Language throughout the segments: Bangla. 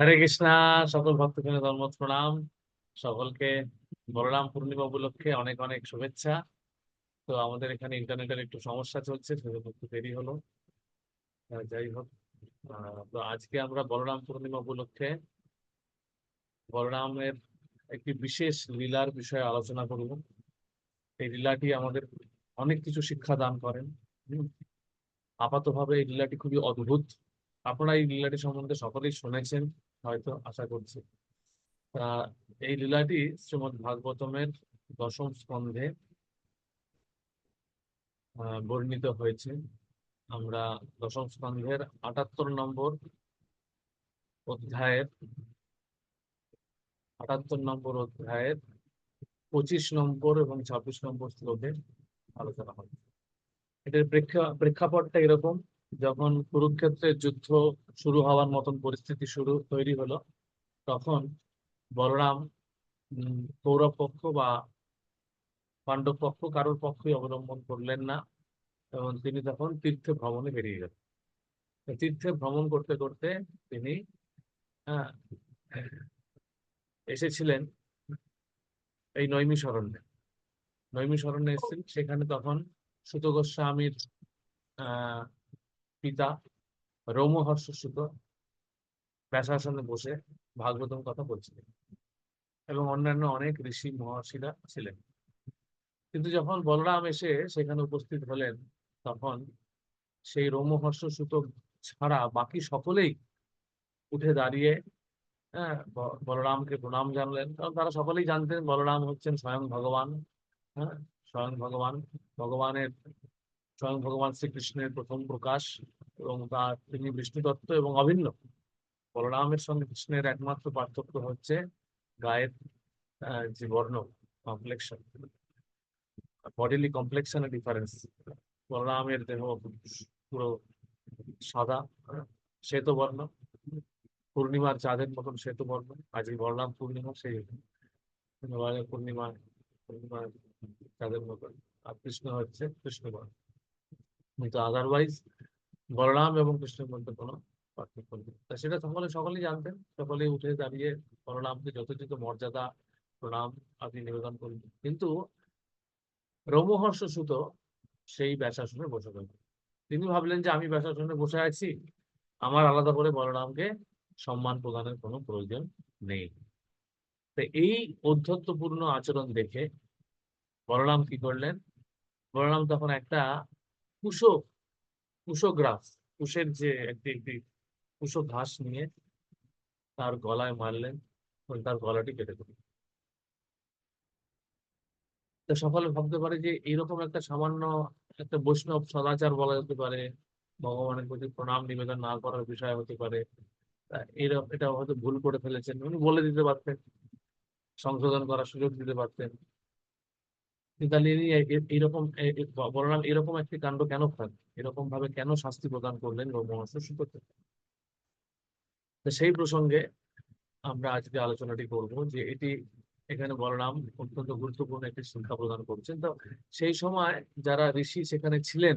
হরে কৃষ্ণা, সকল ভক্তগণের ধর্ম প্রণাম সকলকে বলরাম পূর্ণিমা উপলক্ষে অনেক অনেক শুভেচ্ছা। তো আমাদের এখানে ইন্টারনেটের একটু সমস্যা চলছে, সেজন্য একটু দেরি হলো। যাই হোক তো আজকে আমরা বলরাম পূর্ণিমা উপলক্ষে বলরামের একটি বিশেষ লীলার বিষয়ে আলোচনা করব। এই লীলাটি আমাদের অনেক কিছু শিক্ষা দান করেন। আপাতভাবে এই লীলাটি খুবই অদ্ভুত। আপনারা এই লীলাটি সম্বন্ধে সকলেই শুনেছেন। হয়তো আশা করছি। এই লীলাটি শ্রীমদ্ ভাগবতমের দশম স্কন্ধে বর্ণিত হয়েছে। আমরা দশম স্কন্ধের আটাত্তর নম্বর অধ্যায়ের, আটাত্তর নম্বর অধ্যায়ের পঁচিশ নম্বর এবং ছাব্বিশ নম্বর শ্লোকে আলোচনা হবে এটার প্রেক্ষা, প্রেক্ষাপটটা এরকম। যখন কুরুক্ষেত্রের যুদ্ধ শুরু হওয়ার মতন পরিস্থিতি শুরু তৈরি হলো তখন বলরাম কৌরব পক্ষ বা পাণ্ডব পক্ষ কারোর পক্ষই অবলম্বন করলেন না এবং তিনি তখন তীর্থে ভ্রমণে বেরিয়ে গেলেন। তীর্থে ভ্রমণ করতে করতে তিনি আহ, এসেছিলেন এই নৈমিষারণ্যে নৈমিষারণ্যে এসেছেন সেখানে তখন সুত গোস্বামীর আহ পিতা রোমহর্ষ সুত ব্যাসাসনে বসে ভাগবতম কথা বলছিলেন এবং অন্যান্য অনেক ঋষি মহর্ষিরা ছিলেন। কিন্তু যখন বলরাম এসে সেখানে উপস্থিত হলেন, তখন সেই রোমহর্ষ সুত ছাড়া বাকি সকলেই উঠে দাঁড়িয়ে হ্যাঁ বলরামকে প্রণাম জানলেন। কারণ তারা সকলেই জানতেন বলরাম হচ্ছেন স্বয়ং ভগবান হ্যাঁ স্বয়ং ভগবান। ভগবানের স্বয়ং ভগবান শ্রীকৃষ্ণের প্রথম প্রকাশ এবং তার তিনি বিষ্ণু তত্ত্ব এবং অভিন্ন। বলরামের সঙ্গে কৃষ্ণের একমাত্র পার্থক্য হচ্ছে গায়ের যে বর্ণ কমপ্লেকশন বডিলি কমপ্লেকশনের ডিফারেন্স বলরামের দেহ পুরো সাদা, শ্বেত বর্ণ। পূর্ণিমার চাঁদের মতন শ্বেত বর্ণ। আজকে বলরাম পূর্ণিমা, সেই পূর্ণিমা, পূর্ণিমার চাঁদের মতন। আর কৃষ্ণ হচ্ছে কৃষ্ণ বর্ণ কিন্তু আদারওয়াইজ বলরাম এবং কৃষ্ণের মধ্যে কোনো পার্থক্য নেই। তা সেটা সকলে, সকলেই জানতেন, সকলেই উঠে দাঁড়িয়ে বলরামকে যথোচিত মর্যাদা, প্রণাম আপনি নিবেদন করলেন। কিন্তু রোমহর্ষ সুত সেই ব্যাসাসনে বসে গেলেন তিনি ভাবলেন যে আমি ব্যাসাসনে বসে আছি, আমার আলাদা করে বলরামকে সম্মান প্রদানের কোনো প্রয়োজন নেই। তো এই অধ্যত্বপূর্ণ আচরণ দেখে বলরাম কি করলেন? বলরাম তখন একটা কুশো কুশো কুশের যে একটি একটি কুশো ঘাস নিয়ে তার গলায় মারলেন, এবং তার গলাটি কেটে দিলেন। তো সকলে ভাবতে পারে যে এরকম একটা সামান্য একটা বৈষ্ণব সদাচার বলা যেতে পারে, ভগবানের প্রতি প্রণাম নিবেদন না করার বিষয় হতে পারে এটা হয়তো ভুল করে ফেলেছেন, উনি বলে দিতে পারতেন, সংশোধন করার সুযোগ দিতে পারতেন। কিন্তু তাহলে ইনি এ- এ- এইরকম এ- এ- ব- বলরাম এরকম একটি কাণ্ড কেন করেন এরকম ভাবে কেন শাস্তি প্রদান করলেন রঘুবংশ সুতোকে সেই প্রসঙ্গে আমরা আজকে আলোচনাটি করব যে এটি এখানে বলরাম অত্যন্ত গুরুত্বপূর্ণ একটি শিক্ষা প্রদান করছেন। তো সেই সময় যারা ঋষি সেখানে ছিলেন,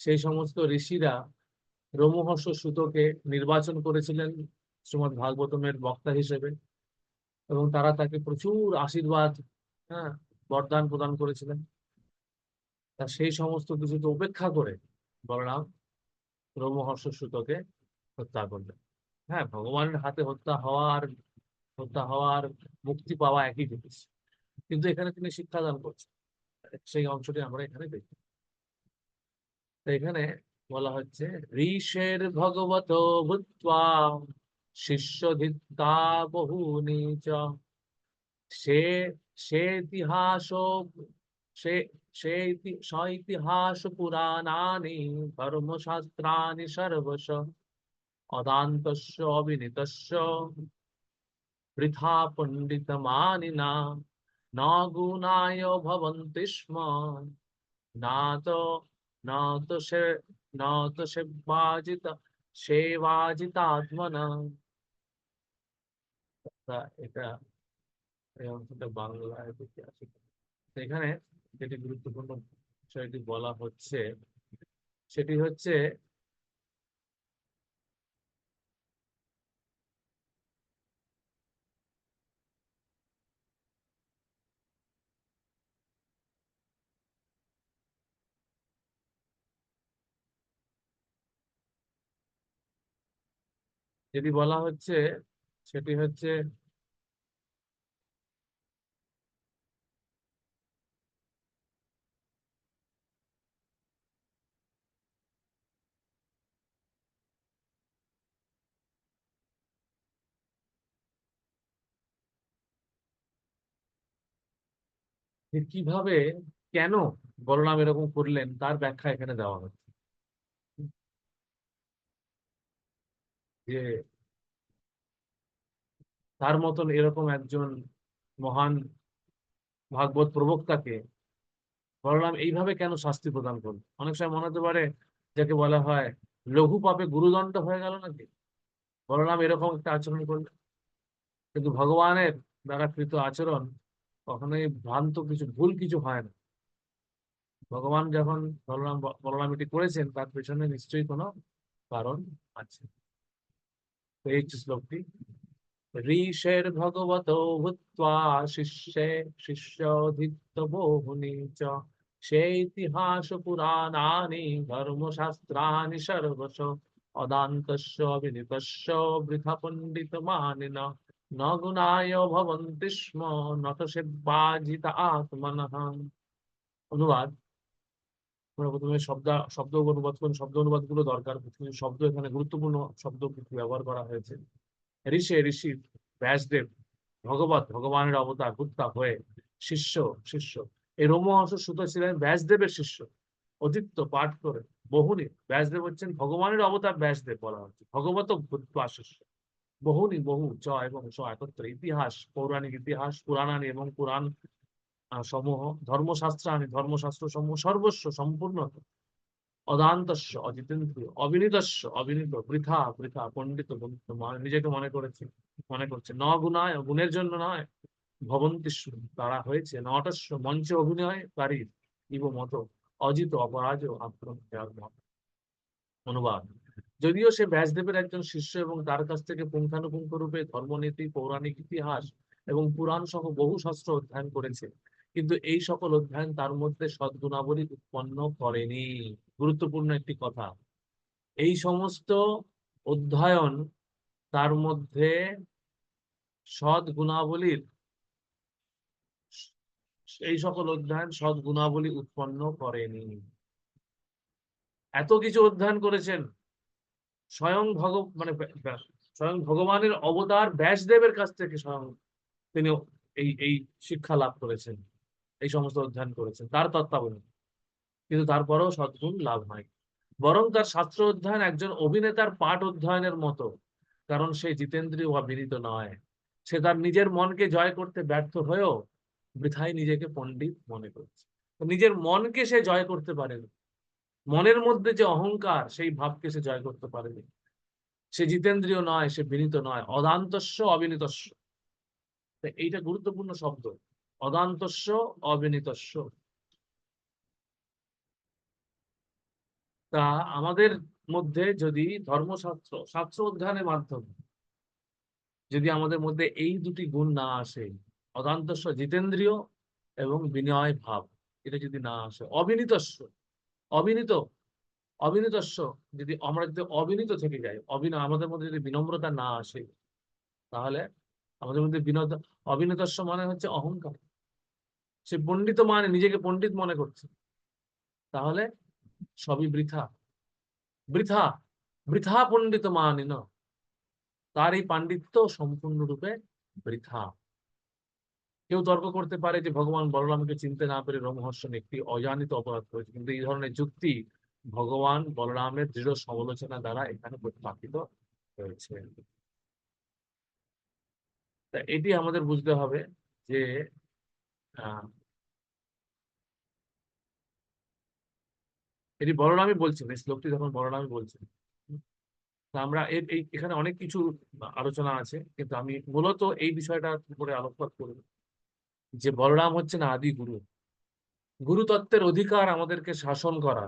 সেই সমস্ত ঋষিরা রোমহর্ষ সুতোকে নির্বাচন করেছিলেন শ্রীমৎ ভাগবতমের বক্তা হিসেবে এবং তারা তাকে প্রচুর আশীর্বাদ হ্যাঁ বরদান প্রদান করেছিলেন। তা সেই সমস্ত কিছুকে উপেক্ষা করে বলরাম রোমহর্ষ সুতোকে হত্যা করলেন। হ্যাঁ ভগবানের হাতে হত্যা হওয়ার হত্যা হওয়ার মুক্তি পাওয়া একই জিনিস। কিন্তু এখানে তিনি শিক্ষাদান করছেন। সেই অংশটি আমরা এখানে দেখি। এখানে বলা হচ্ছে, ঋষের ভগবত ভূত্বা শিষ্য ধিত্তা বহুনি চ। সে সে ইতিহাস সে সে ইতি- স ইতিহাস পুরাণানি ধর্মশাস্ত্রানি সর্বশ অদান্তস্য অবিনীতস্য বৃথা পণ্ডিতমানিনা ন গুণায় ভবন্তি স্ম না তো না তো সে না তো সেবাজিত সেবাজিতাত্মনা এটা অংশটা বাংলা ঐতিহাসিক এখানে যেটি গুরুত্বপূর্ণ বিষয়টি বলা হচ্ছে, সেটি হচ্ছে যেটি বলা হচ্ছে, সেটি হচ্ছে যে কীভাবে কেন বলরাম এরকম করলেন, তার ব্যাখ্যা এখানে দেওয়া হচ্ছে। যে তার মতন এরকম একজন মহান ভাগবত প্রবক্তাকে বলরাম এইভাবে কেন শাস্তি প্রদান করল অনেক সময় মনে হতে পারে যাকে বলা হয় লঘু পাপে গুরুদণ্ড হয়ে গেল নাকি? বলরাম এরকম একটা আচরণ করলেন। কিন্তু ভগবানের দ্বারা কৃত আচরণ কখনোই ভ্রান্ত কিছু, ভুল কিছু হয় না। ভগবান যখন বলরাম বলরাম এটি করেছেন, তার পেছনে নিশ্চয়ই কোনো কারণ আছে। এই শ্লোকটি। ঋষের ভগবত ভূত্বা শিষ্যে শিষ্যধিত্য বহুনি চ। সে ইতিহাস পুরাণানি ধর্মশাস্ত্রানি সর্বশ। অদান্তস্য বৃথা পণ্ডিত মানিনা ন অনুবাদ প্রথমে শব্দ শব্দ অনুবাদ কোন শব্দ অনুবাদগুলো দরকার শব্দ, এখানে গুরুত্বপূর্ণ শব্দ ব্যবহার করা হয়েছে। ঋষি ঋষি, ব্যাসদেব, ভগবত, ভগবানের অবতার হুত্তা হয়ে, শিষ্য শিষ্য। এই রোমহর্ষ সুত ছিলেন ব্যাসদেবের শিষ্য। অদিত্য পাঠ করে বহুনি ব্যাসদেব হচ্ছেন ভগবানের অবতার, ব্যাসদেব বলা হচ্ছে। ভগবত ভূত্বা শিষ্য বহুনি বহু চ এবং চ একত্র ইতিহাস পৌরাণিক ইতিহাস পুরাণানি এবং পুরাণ সমূহ ধর্মশাস্ত্রানি ধর্মশাস্ত্র সমূহ সর্বস্ব সম্পূর্ণ অদান্তস্য অজিতেন্দ্রিয় অবিনীতস্য অবিনীত বৃথা বৃথা পণ্ডিত নিজেকে মনে করেছে মনে করছে ন গুণায় গুণের জন্য নয় ভবন্তিস্য তারা হয়েছে নটস্য মঞ্চে অভিনয়কারী ইব মত অজিত অপরাজ আক্রমণ অনুবাদ যদিও সে ব্যাসদেবের একজন শিষ্য এবং তার কাছ থেকে পুঙ্খানুপুঙ্খ রূপে ধর্মনীতি, পৌরাণিক ইতিহাস এবং পুরাণ সহ বহু শাস্ত্র অধ্যয়ন করেছে। কিন্তু এই সকল অধ্যয়ন তার মধ্যে সদ্গুণাবলী উৎপন্ন করেনি। গুরুত্বপূর্ণ একটি কথা, এই সমস্ত অধ্যয়ন তার মধ্যে সৎ গুণাবলীর এই সকল অধ্যয়ন সৎ গুণাবলী উৎপন্ন করেনি। এত কিছু অধ্যয়ন করেছেন স্বয়ং ভগ মানে ব্য- ব্য- স্বয়ং ভগবানের অবতার ব্যাসদেবের কাছ থেকে স্বয়ং তিনি এই এই শিক্ষা লাভ করেছেন, এই সমস্ত অধ্যয়ন করেছেন, তার তত্ত্বাবধানে। কিন্তু তারপরেও সদ্গুণ লাভ হয়। বরং তার শাস্ত্র অধ্যয়ন একজন অভিনেতার পাঠ অধ্যয়নের মতো, কারণ সে জিতেন্দ্রীয় বা বিনীত নয়। সে তার নিজের মনকে জয় করতে ব্যর্থ হয়েও বৃথায় নিজেকে পণ্ডিত মনে করছে। নিজের মনকে সে জয় করতে পারেনি। মনের মধ্যে যে অহংকার, সেই ভাবকে সে জয় করতে পারেনি। সে জিতেন্দ্রীয় নয়, সে বিনীত নয়, অদান্তস্য, অবিনীতস্য। এইটা গুরুত্বপূর্ণ শব্দ। অদান্তস্য, অবিনীতস্য। তা আমাদের মধ্যে যদি ধর্মশাস্ত্র, শাস্ত্র অধ্যয়নের মাধ্যমে যদি আমাদের মধ্যে এই দুটি গুণ না আসে, অদান্তস্য জিতেন্দ্রীয় এবং বিনয় ভাব, এটা যদি না আসে, অবিনীতস্য অবিনীত অবিনীতস্য যদি আমরা যদি অবিনীত থেকে যাই অবিনয় আমাদের মধ্যে যদি বিনম্রতা না আসে, তাহলে আমাদের মধ্যে বিনোদ অবিনীতস্য মানে হচ্ছে অহংকার। সে পণ্ডিত মানে নিজেকে পণ্ডিত মনে করছে। তাহলে সবই বৃথা। বৃথা বৃথা পণ্ডিত মানিন। তার এই পাণ্ডিত্য সম্পূর্ণরূপে বৃথা। কেউ তর্ক করতে পারে যে, ভগবান বলরামকে চিনতে না পেরে রোমহর্ষণ একটি অজানিত অপরাধ করেছে। কিন্তু এই ধরনের যুক্তি ভগবান, বলরামের দৃঢ় সমালোচনা দ্বারা এখানে প্রতিপাদিত হয়েছে। এটি আমাদের বুঝতে হবে যে এটি বলরামই বলছেন, এই শ্লোকটি যখন বলরামই বলছেন। আমরা এখানে অনেক কিছু আলোচনা আছে, কিন্তু আমি মূলত এই বিষয়টার উপরে আলোকপাত করব। যে বলরাম হচ্ছেন আদি গুরু। গুরু তত্ত্বের অধিকার আমাদেরকে শাসন করা।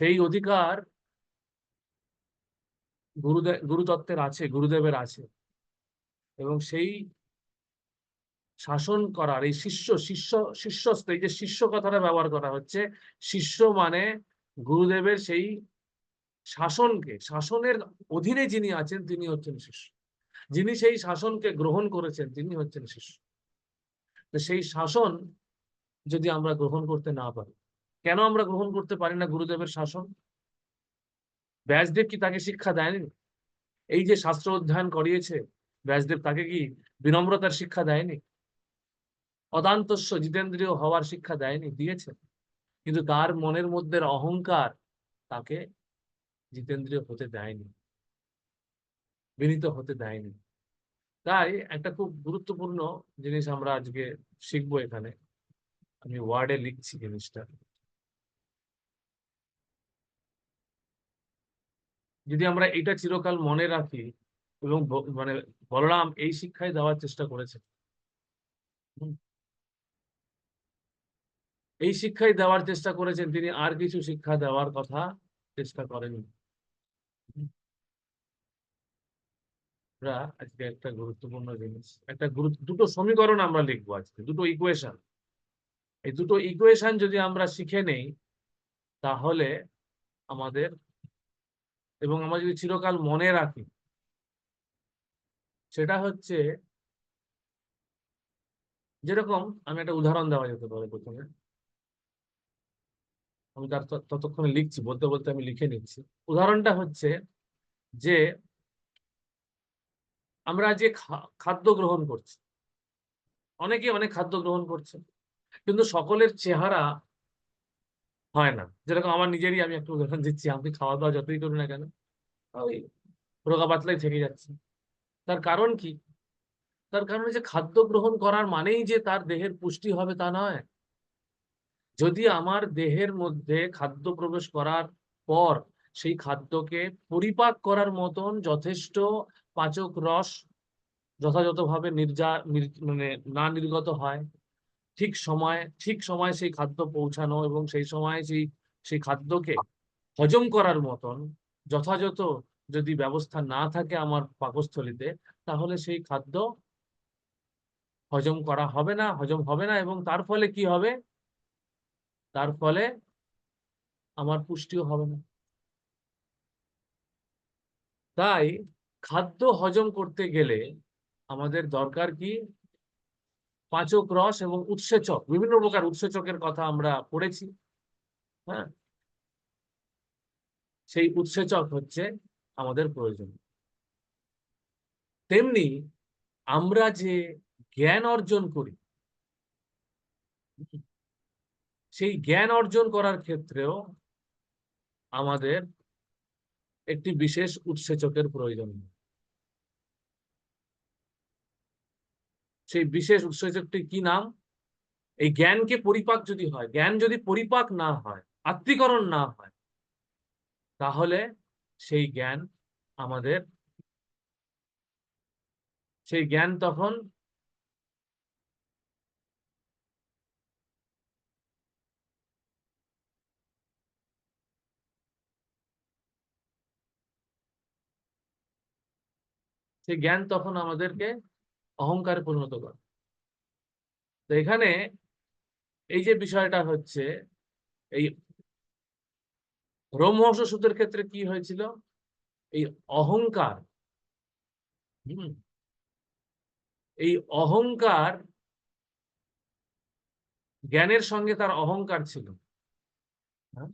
সেই অধিকার গুরুদেব গুরুতত্ত্বের আছে, গুরুদেবের আছে। এবং সেই শাসন করার, এই শিষ্য শিষ্য শিষ্যস্ত এই যে শিষ্য কথাটা ব্যবহার করা হচ্ছে, শিষ্য মানে গুরুদেবের সেই শাসনকে, শাসনের অধীনে যিনি আছেন, তিনি হচ্ছেন শিষ্য। যিনি সেই শাসনকে গ্রহণ করেছেন, তিনি হচ্ছেন শিষ্য। সেই শাসন যদি আমরা গ্রহণ করতে না পারি, কেন আমরা গ্রহণ করতে পারি না গুরুদেবের শাসন? ব্যাসদেব কি তাকে শিক্ষা দেয়নি? এই যে শাস্ত্র অধ্যয়ন করিয়েছে, ব্যাসদেব তাকে কি বিনম্রতার শিক্ষা দেয়নি? অদান্তস্য জিতেন্দ্রীয় হওয়ার শিক্ষা দেয়নি, দিয়েছে। কিন্তু তার মনের মধ্যে অহংকার তাকে জিতেন্দ্রীয় হতে দেয়নি। বিনীত হতে দেয়নি। তাই একটা খুব গুরুত্বপূর্ণ জিনিস আমরা আজকে শিখব এখানে। আমি ওয়ার্ডে লিখছি জিনিসটা। যদি আমরা এটা চিরকাল মনে রাখি এবং মানে বলরাম এই শিক্ষাই দেওয়ার চেষ্টা করেছে। এই শিক্ষাই দেওয়ার চেষ্টা করেছেন তিনি, আর কিছু শিক্ষা দেওয়ার কথা চেষ্টা করেননি। আমরা আজকে একটা গুরুত্বপূর্ণ জিনিস। একটা গুরুত্ব দুটো সমীকরণ আমরা লিখব আজকে, দুটো ইকুয়েশন এই দুটো ইকুয়েশন যদি আমরা শিখে নেই, তাহলে আমাদের, এবং আমরা যদি চিরকাল মনে রাখি, সেটা হচ্ছে, যেরকম আমি একটা উদাহরণ দেওয়া যেতে পারে প্রথমে। আমি তার ততক্ষণে লিখছি, বলতে বলতে আমি লিখে নিচ্ছি। উদাহরণটা হচ্ছে যে আমরা যে খাদ্য গ্রহণ করছি। অনেকে অনেক খাদ্য গ্রহণ করছে, কিন্তু সকলের চেহারা হয় না। যেরকম আমার নিজেরই আমি একটা উদাহরণ দিচ্ছি আমি খাওয়া দাওয়া যতই করি না কেন, ওই রোগা পাতলাই থেকে যাচ্ছে। তার কারণ কি? তার কারণ যে খাদ্য গ্রহণ করার মানেই যে তার দেহের পুষ্টি হবে তা নয়। যদি আমার দেহের মধ্যে খাদ্য প্রবেশ করার পর সেই খাদ্যকে পরিপাক করার মতন যথেষ্ট পাচক রস যথাযথভাবে নির্যা নির- মানে না নির্গত হয়। ঠিক সময় ঠিক সময় সেই খাদ্য পৌঁছানো এবং সেই সময় সেই সেই খাদ্যকে হজম করার মতন যথাযথ যদি ব্যবস্থা না থাকে আমার পাকস্থলীতে, তাহলে সেই খাদ্য হজম করা হবে না, হজম হবে না এবং তার ফলে কি হবে? তার ফলে আমার পুষ্টিও হবে না। তাই খাদ্য হজম করতে গেলে আমাদের দরকার কি? পাচক রস এবং উৎসেচক, বিভিন্ন প্রকার উৎসেচকের কথা আমরা পড়েছি হ্যাঁ? সেই উৎসেচক হচ্ছে আমাদের প্রয়োজন। তেমনি আমরা যে জ্ঞান অর্জন করি, সেই জ্ঞান অর্জন করার ক্ষেত্রেও আমাদের একটি বিশেষ উৎসেচকের প্রয়োজন। সেই বিশেষ উৎসেচকটি কি নাম? এই জ্ঞানকে পরিপাক যদি হয়, জ্ঞান যদি পরিপাক না হয়, আত্মীকরণ না হয়, তাহলে সেই জ্ঞান আমাদের, সেই জ্ঞান তখন সেই জ্ঞান তখন আমাদেরকে অহংকারে পরিণত করে। তো এখানে এই যে বিষয়টা হচ্ছে, এই রোমহর্ষ সূত্রের ক্ষেত্রে কি হয়েছিল? এই অহংকার এই অহংকার জ্ঞানের সঙ্গে তার অহংকার ছিল। হ্যাঁ?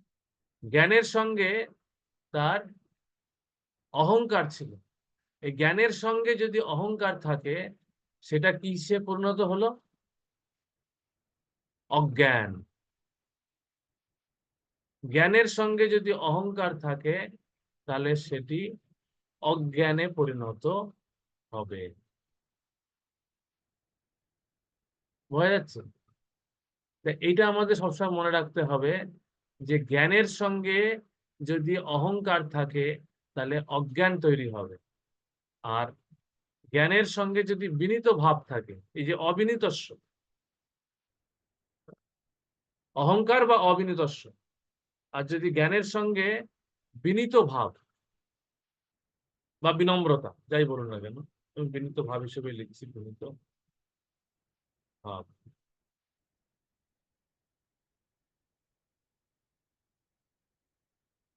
জ্ঞানের সঙ্গে তার অহংকার ছিল। এই জ্ঞানের সঙ্গে যদি অহংকার থাকে, সেটা কিসে পরিণত হলো? অজ্ঞান। জ্ঞানের সঙ্গে যদি অহংকার থাকে, তাহলে সেটি অজ্ঞানে পরিণত হবে। বোঝা যাচ্ছে? এইটা আমাদের সবসময় মনে রাখতে হবে যে জ্ঞানের সঙ্গে যদি অহংকার থাকে, তাহলে অজ্ঞান তৈরি হবে। আর জ্ঞানের সঙ্গে যদি বিনীত ভাব থাকে, এই যে অবিনীতস্য অহংকার বা অবিনীতস্য আর যদি জ্ঞানের সঙ্গে বিনীত ভাব বা বিনম্রতা, যাই বলুন না কেন, আমি বিনীত ভাব হিসেবে লিখছি, বিনীত ভাব।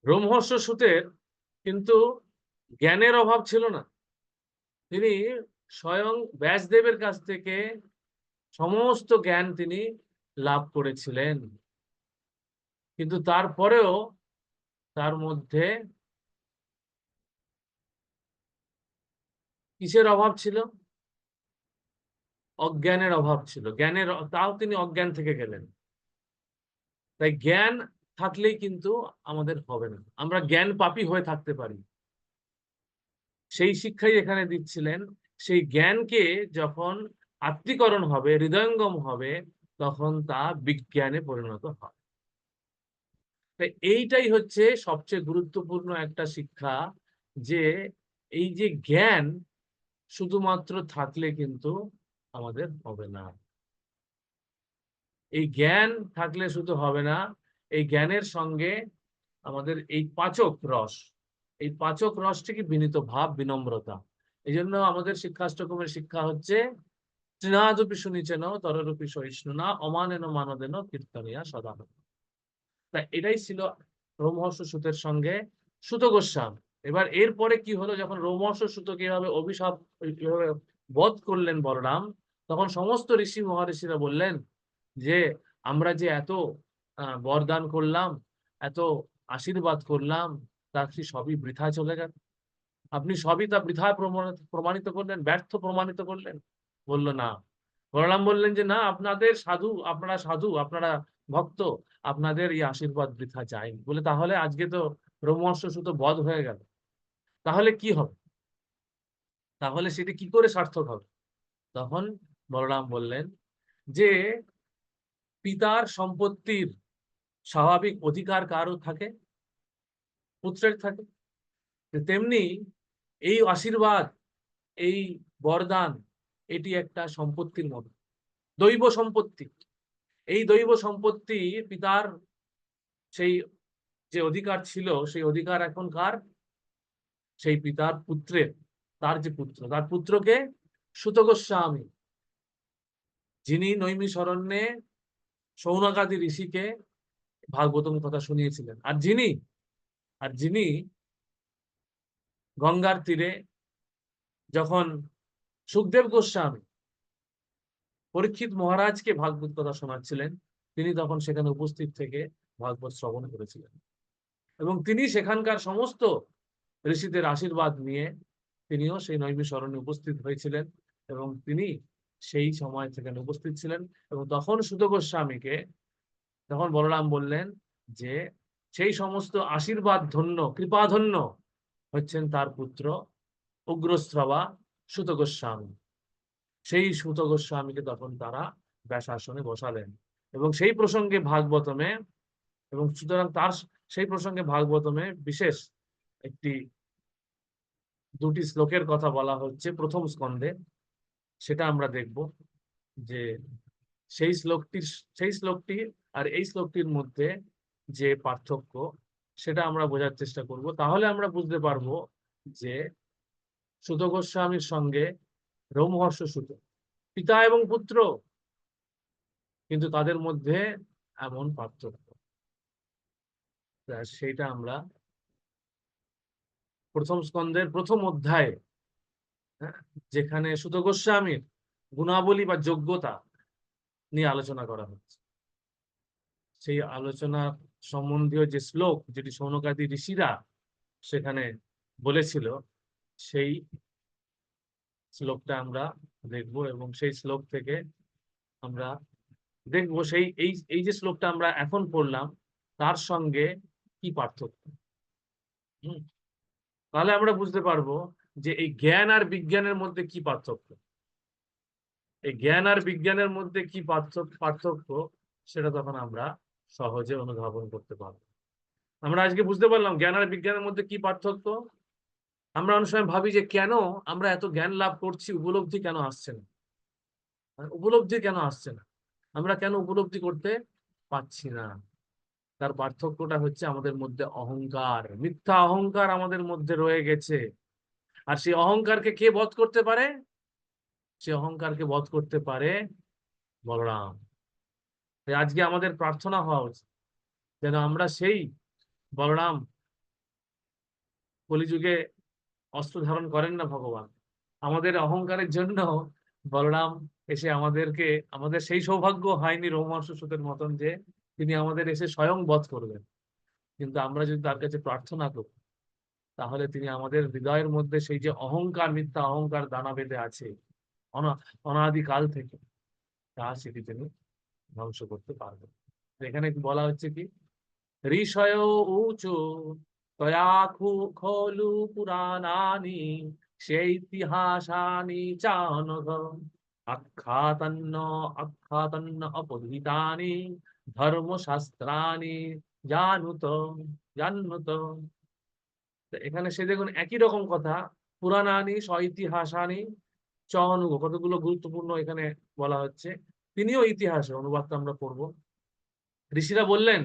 রোমহর্ষ সুতের কিন্তু জ্ঞানের অভাব ছিল না। তিনি স্বয়ং ব্যাসদেবের কাছ থেকে সমস্ত জ্ঞান তিনি লাভ করেছিলেন। কিন্তু তারপরেও তার মধ্যে কিসের অভাব ছিল? অজ্ঞানের অভাব ছিল। জ্ঞানের, তাও তিনি অজ্ঞান থেকে গেলেন। তাই জ্ঞান থাকলেই কিন্তু আমাদের হবে না। আমরা জ্ঞান পাপী হয়ে থাকতে পারি। সেই শিক্ষাই এখানে দিচ্ছিলেন। সেই জ্ঞানকে যখন আত্মীকরণ হবে, হৃদয়ঙ্গম হবে, তখন তা বিজ্ঞানে পরিণত হয়। এইটাই হচ্ছে সবচেয়ে গুরুত্বপূর্ণ একটা শিক্ষা যে এই যে জ্ঞান শুধুমাত্র থাকলে কিন্তু আমাদের হবে না। এই জ্ঞান থাকলে শুধু হবে না, এই জ্ঞানের সঙ্গে আমাদের এই পাচক রস এই পাচক রসটিকে বিনীত ভাব, বিনম্রতা। এই জন্য আমাদের শিক্ষাষ্টকমের শিক্ষা হচ্ছে তৃণাদপি শুনিছেন সহিষ্ণু না অমানেন মানদেন, কীর্তনিয়া সদা তা এটাই ছিল রোমহর্ষ সুতের সঙ্গে সুত এবার এরপরে কি হলো? যখন রোমহর্ষ সুত কীভাবে অভিশাপ বধ করলেন বলরাম, তখন সমস্ত ঋষি মহারিষিরা বললেন যে, আমরা যে এত বরদান করলাম, এত আশীর্বাদ করলাম কি সবই বৃথা চলে গেল। আপনি সবই তা বৃথা প্রমাণিত করলেন, ব্যর্থ প্রমাণিত করলেন। বলল, না। বলরাম বললেন যে, না, আপনাদের সাধু, আপনারা সাধু, আপনারা ভক্ত, আপনাদের এই আশীর্বাদ বৃথা যায়নি। বলে, তাহলে আজকে তো রোমহর্ষ সুতো বধ হয়ে গেল। তাহলে কি হবে? তাহলে সেটি কি করে সার্থক হবে? তখন বলরাম বললেন যে, পিতার সম্পত্তির স্বাভাবিক অধিকার কারও থাকে? পুত্রের থাকে। তেমনি এই আশীর্বাদ, এই বরদান, এটি একটা সম্পত্তির মতো। দৈব সম্পত্তি। এই দৈব সম্পত্তি পিতার সেই যে অধিকার ছিল, সেই অধিকার এখন কার? সেই পিতার পুত্রের, তার যে পুত্র, তার পুত্রকে সুত গোস্বামী যিনি নৈমিষরণ্যে সৌনকাদি ঋষিকে ভাগবতম কথা শুনিয়েছিলেন। আর যিনি আর যিনি গঙ্গার তীরে যখন সুখদেব গোস্বামী পরীক্ষিত মহারাজকে ভাগবত কথা শোনাচ্ছিলেন, তিনি তখন সেখানে উপস্থিত থেকে ভাগবত শ্রবণ করেছিলেন। এবং তিনি সেখানকার সমস্ত ঋষিদের আশীর্বাদ নিয়ে তিনিও সেই নৈমিষরণে উপস্থিত হয়েছিলেন এবং তিনি সেই সময় সেখানে উপস্থিত ছিলেন। এবং তখন সুত গোস্বামীকে তখন বলরাম বললেন যে সেই সমস্ত আশীর্বাদ ধন্য কৃপাধন্য হচ্ছেন তার পুত্র উগ্রশ্রবা সুত গোস্বামী সেই সুত গোস্বামীকে তখন তারা ব্যাসাসনে বসালেন এবং সেই প্রসঙ্গে ভাগবতমে এবং সুতরাং তার সেই প্রসঙ্গে ভাগবতমে বিশেষ একটি দুটি শ্লোকের কথা বলা হচ্ছে প্রথম স্কন্ধে। সেটা আমরা দেখব যে সেই শ্লোকটির, সেই শ্লোকটি আর এই শ্লোকটির মধ্যে যে পার্থক্য সেটা আমরা বোঝার চেষ্টা করব। তাহলে আমরা বুঝতে পারব যে সুত গোস্বামীর সঙ্গে রোমহর্ষ সুত। পিতা এবং পুত্র কিন্তু তাদের মধ্যে এমন পার্থক্য। সেইটা আমরা প্রথম স্কন্ধের প্রথম অধ্যায়ে হ্যাঁ, যেখানে সুত গোস্বামীর গুণাবলী বা যোগ্যতা নিয়ে আলোচনা করা হচ্ছে। সেই আলোচনা সম্বন্ধীয় যে শ্লোক যেটি সৌনকাদি ঋষিরা সেখানে বলেছিল, সেই শ্লোকটা আমরা দেখব এবং সেই শ্লোক থেকে আমরা দেখব সেই, এই এই যে শ্লোকটা আমরা এখন পড়লাম, তার সঙ্গে কি পার্থক্য? তাহলে আমরা বুঝতে পারব যে এই জ্ঞান আর বিজ্ঞানের মধ্যে কি পার্থক্য। এই জ্ঞান আর বিজ্ঞানের মধ্যে কি পার্থক্য পার্থক্য সেটা তখন আমরা সহজে অনুধাবন করতে পারব। আমরা আজকে বুঝতে পারলাম জ্ঞান আর বিজ্ঞানের মধ্যে কি পার্থক্য? আমরা অনেক সময় ভাবি যে কেন আমরা এত জ্ঞান লাভ করছি, উপলব্ধি কেন আসছে না? মানে উপলব্ধি কেন আসছে না? আমরা কেন উপলব্ধি করতে পাচ্ছি না? তার পার্থক্যটা হচ্ছে আমাদের মধ্যে অহংকার। মিথ্যা অহংকার আমাদের মধ্যে রয়ে গেছে। আর সেই অহংকারকে কে বধ করতে পারে? সে অহংকারকে বধ করতে পারে বলরাম। আজকে আমাদের প্রার্থনা হওয়া উচিত। যেন আমরা সেই বলরাম কলিযুগে অস্ত্র ধারণ করেন না ভগবান। আমাদের অহংকারের জন্য বলরাম এসে আমাদেরকে, আমাদের সেই সৌভাগ্য হয়নি রোমহর্ষ সুতের মতন যে তিনি আমাদের এসে স্বয়ং বধ করবেন। কিন্তু আমরা যদি তার কাছে প্রার্থনা করি, তাহলে তিনি আমাদের হৃদয়ের মধ্যে সেই যে অহংকার, মিথ্যা অহংকার দানা বেঁধে আছে অনা- অনাদিকাল থেকে তা সেটি তিনি ধ্বংস করতে পারবেন এখানে বলা হচ্ছে কি? ঋষয় উচু, তয়া খু- খলু পুরাণানি সেইতিহাসানি চানঘ। আখ্যাতন্ন আখ্যাতন্ন অপবিতানি ধর্মশাস্ত্রানি জানুত জানুত এখানে সে দেখুন একই রকম কথা, পুরাণানি ঐতিহাসানি চ অনুগ কতগুলো গুরুত্বপূর্ণ এখানে বলা হচ্ছে। তিনিও ইতিহাসে অনুবাদটা আমরা পড়ব। ঋষিরা বললেন,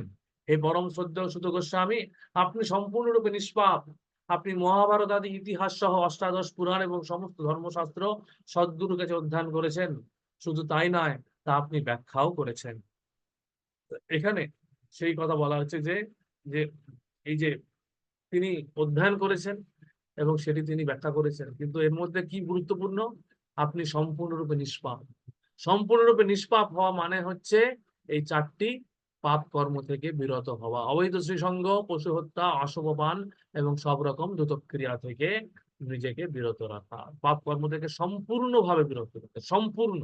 হে পরম শ্রদ্ধেয় সুত গোস্বামী, আপনি সম্পূর্ণরূপে নিষ্পাপ। আপনি মহাভারত আদি ইতিহাস সহ অষ্টাদশ পুরাণ এবং সমস্ত ধর্মশাস্ত্র সদ্গুরুর কাছে অধ্যয়ন করেছেন। শুধু তাই নয়, তা আপনি ব্যাখ্যাও করেছেন। এখানে সেই কথা বলা হচ্ছে যে যে এই যে তিনি অধ্যয়ন করেছেন এবং সেটি তিনি ব্যাখ্যা করেছেন, কিন্তু এর মধ্যে কি গুরুত্বপূর্ণ? আপনি সম্পূর্ণরূপে নিষ্পাপ। সম্পূর্ণরূপে নিষ্পাপ হওয়া মানে হচ্ছে এই চারটি পাপ কর্ম থেকে বিরত হওয়া। অবৈধ শ্রীসঙ্গ পশু হত্যা অশুভপান এবং সব রকম দ্রুতক্রিয়া থেকে নিজেকে বিরত রাখা। পাপ কর্ম থেকে সম্পূর্ণভাবে বিরত রাখা। সম্পূর্ণ।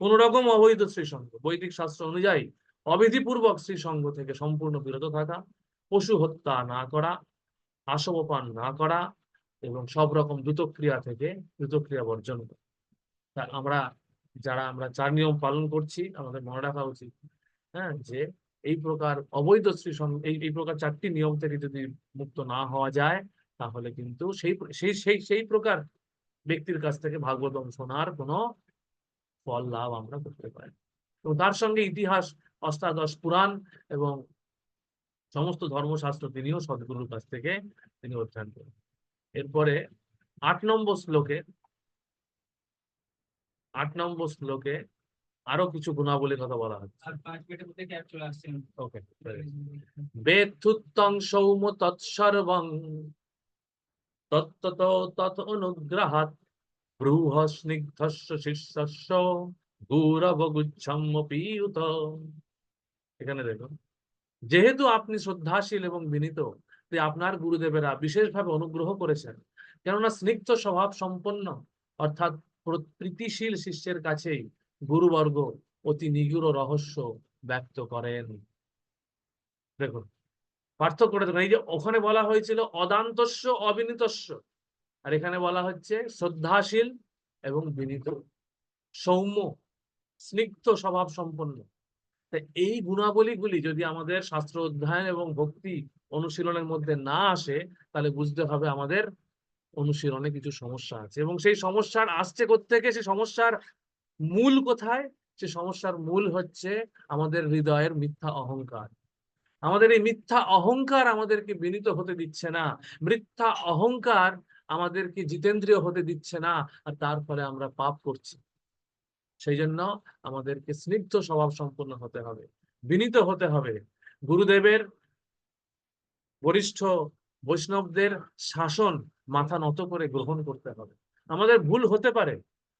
কোন রকম অবৈধ শ্রীসঙ্গ বৈদিক শাস্ত্র অনুযায়ী অবিধিপূর্বক শ্রীসঙ্গ থেকে সম্পূর্ণ বিরত থাকা, পশু হত্যা না করা আসবপান না করা এবং সব রকম দ্রুতক্রিয়া থেকে দ্রুতক্রিয়া বর্জন করা। আমরা যারা আমরা চার নিয়ম পালন করছি, আমাদের মনে রাখা উচিত হ্যাঁ যে এই প্রকার অবৈধ শ্রীসঙ্গ এই এই প্রকার চারটি নিয়ম থেকে যদি মুক্ত না হওয়া যায়, তাহলে কিন্তু সেই সেই সেই সেই প্রকার ব্যক্তির কাছ থেকে ভাগবতম শোনার কোনো ফল লাভ আমরা করতে পারি এবং তার সঙ্গে ইতিহাস, অষ্টাদশ পুরাণ এবং সমস্ত ধর্মশাস্ত্র তিনিও সদ্গুরুর কাছ থেকে তিনি অধ্যয়ন করেন। এরপরে আট নম্বর শ্লোকে আট নম্বর শ্লোকে আরও কিছু গুণাবলীর কথা বলা হচ্ছে। ওকে বেথুত্তং সৌম তৎসর্বং তত্তত তত ব্রূহ স্নিগ্ধস্য এখানে দেখুন যেহেতু আপনি শ্রদ্ধাশীল এবং বিনীত আপনার গুরুদেবেরা বিশেষভাবে অনুগ্রহ করেছেন। কেননা স্নিগ্ধ স্বভাব সম্পন্ন অর্থাৎ প্র- প্রীতিশীল শিষ্যের কাছেই গুরুবর্গ অতি নিগুড় রহস্য ব্যক্ত করেন। দেখুন পার্থক্যটা দেখুন, এই যে ওখানে বলা হয়েছিল অদান্তস্য, অবিনীতস্য। আর এখানে বলা হচ্ছে শ্রদ্ধাশীল এবং বিনীত। সৌম্য, স্নিগ্ধ স্বভাব সম্পন্ন। তা এই গুণাবলীগুলি যদি আমাদের শাস্ত্র অধ্যয়ন এবং ভক্তি অনুশীলনের মধ্যে না আসে, তাহলে বুঝতে হবে আমাদের অনুশীলনে কিছু সমস্যা আছে এবং সেই সমস্যার আসছে কোত্থেকে? সেই সমস্যার মূল কোথায়? সে সমস্যার মূল হচ্ছে আমাদের হৃদয়ের মিথ্যা অহংকার। আমাদের এই মিথ্যা অহংকার আমাদেরকে বিনীত হতে দিচ্ছে না। মিথ্যা অহংকার আমাদেরকে জিতেন্দ্রীয় হতে দিচ্ছে না আর তার ফলে আমরা পাপ করছি। সেই জন্য আমাদেরকে স্নিগ্ধ স্বভাব সম্পন্ন হতে হবে, বিনীত হতে হবে। গুরুদেবের বরিষ্ঠ বৈষ্ণবদের শাসন মাথা নত করে গ্রহণ করতে হবে। আমাদের ভুল হতে পারে।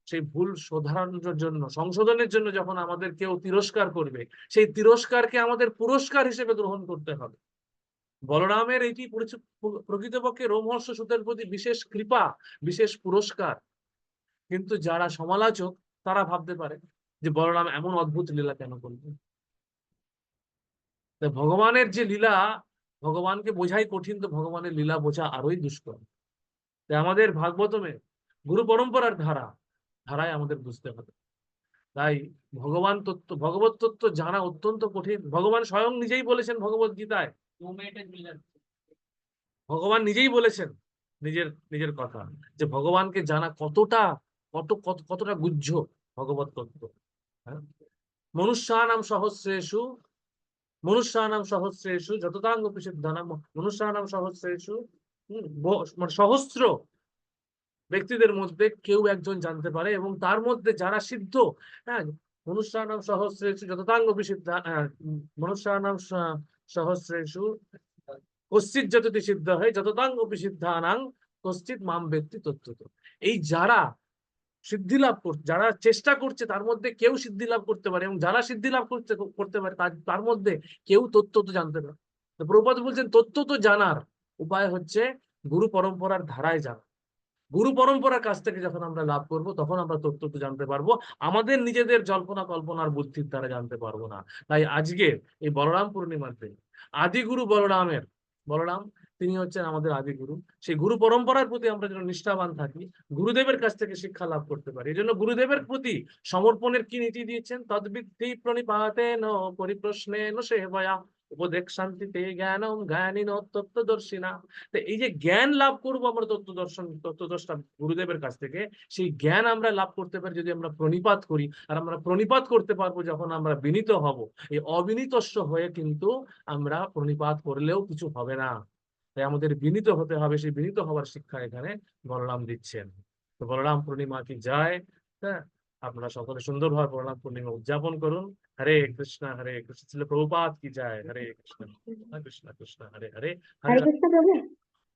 সেই ভুল শোধরানোর জন্য, সংশোধনের জন্য যখন আমাদের কেউ তিরস্কার করবে, সেই তিরস্কারকে আমাদের পুরস্কার হিসেবে গ্রহণ করতে হবে। বলরামের এটি প্রকৃতপক্ষে রোমহর্ষ সুতের প্রতি বিশেষ কৃপা, বিশেষ পুরস্কার। কিন্তু যারা সমালোচক, তারা ভাবতে পারে যে বলরাম এমন অদ্ভুত লীলা কেন করবে ভগবানের যে লীলা ভগবানকে বোঝাই কঠিন, তো ভগবানের লীলা বোঝা আরোই দুষ্কর। তাই আমাদের ভাগবতমে গুরু পরম্পরার ধারা, ধারায় আমাদের বুঝতে হবে। তাই ভগবান তত্ত্ব, ভগবত তত্ত্ব জানা অত্যন্ত কঠিন। ভগবান স্বয়ং নিজেই বলেছেন ভগবত গীতায়। ভগবান নিজেই বলেছেন নিজের নিজের কথা, যে ভগবানকে জানা কতটা, কত কত, কতটা গুহ্য ভগবত তত্ত্ব। হ্যাঁ? মনুষ্যানাম সহস্রেষু মনুষ্যানাম সহস্রেষু যততাঙ্গ প্রসিদ্ধানাম মনুষ্যানাম ব- মানে সহস্র ব্যক্তিদের মধ্যে কেউ একজন জানতে পারে এবং তার মধ্যে যারা সিদ্ধ হ্যাঁ মনুষ্যানাম সহস্রেষু যততাঙ্গ বিশুদ্ধা মনুষ্যানাম স- সহস্রেষু, কশ্চিৎ যততি সিদ্ধ হয় যততাং অপি সিদ্ধানাং কশ্চিৎ মাম ব্যক্তি তত্ত্বত। এই যারা সিদ্ধি লাভ করছে যারা চেষ্টা করছে তার মধ্যে কেউ সিদ্ধি লাভ করতে পারে এবং যারা সিদ্ধি লাভ করতে করতে পারে, তার মধ্যে কেউ তত্ত্ব তো জানতে পারে। তো প্রভুপাদ বলছেন, তত্ত্ব তো জানার উপায় হচ্ছে গুরু পরম্পরার ধারায় জানা। গুরু পরম্পরার কাছ থেকে যখন আমরা লাভ করব, তখন আমরা তত্ত্ব তো জানতে পারব। আমাদের নিজেদের জল্পনা কল্পনার বুদ্ধির দ্বারা জানতে পারব না। তাই আজকে এই বলরাম পূর্ণিমার দিন, আদিগুরু বলরামের, বলরাম তিনি হচ্ছেন আমাদের আদিগুরু সেই গুরু পরম্পরার প্রতি আমরা যেন নিষ্ঠাবান থাকি, গুরুদেবের কাছ থেকে শিক্ষা লাভ করতে পারি। এই জন্য গুরুদেবের প্রতি সমর্পণের কি নীতি দিয়েছেন? তদ্বিদ্ধি প্রণিপাতে ন পরিপ্রশ্নে ন উপদেশ শান্তিতে জ্ঞানম জ্ঞানীন তত্ত্বদর্শিনা। তো এই যে জ্ঞান লাভ করব আমরা তত্ত্ব দর্শন তত্ত্বদর্শা গুরুদেবের কাছ থেকে, সেই জ্ঞান আমরা লাভ করতে পারি যদি আমরা প্রণিপাত করি। আর আমরা প্রণিপাত করতে পারব যখন আমরা বিনীত হব। এই অবিনীতস্য হয়ে কিন্তু আমরা প্রণিপাত করলেও কিছু হবে না। তাই আমাদের বিনীত হতে হবে সেই বিনীত হওয়ার শিক্ষা এখানে বলরাম দিচ্ছেন। তো বলরাম পূর্ণিমা কি যায় হ্যাঁ আপনারা সকলে সুন্দরভাবে বলরাম পূর্ণিমা উদযাপন করুন। হরে কৃষ্ণ হরে কৃষ্ণ। ছিল প্রভুপাত কি যায় হরে কৃষ্ণ কৃষ্ণ কৃষ্ণ হরে হরে হরে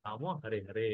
রাম হরে হরে।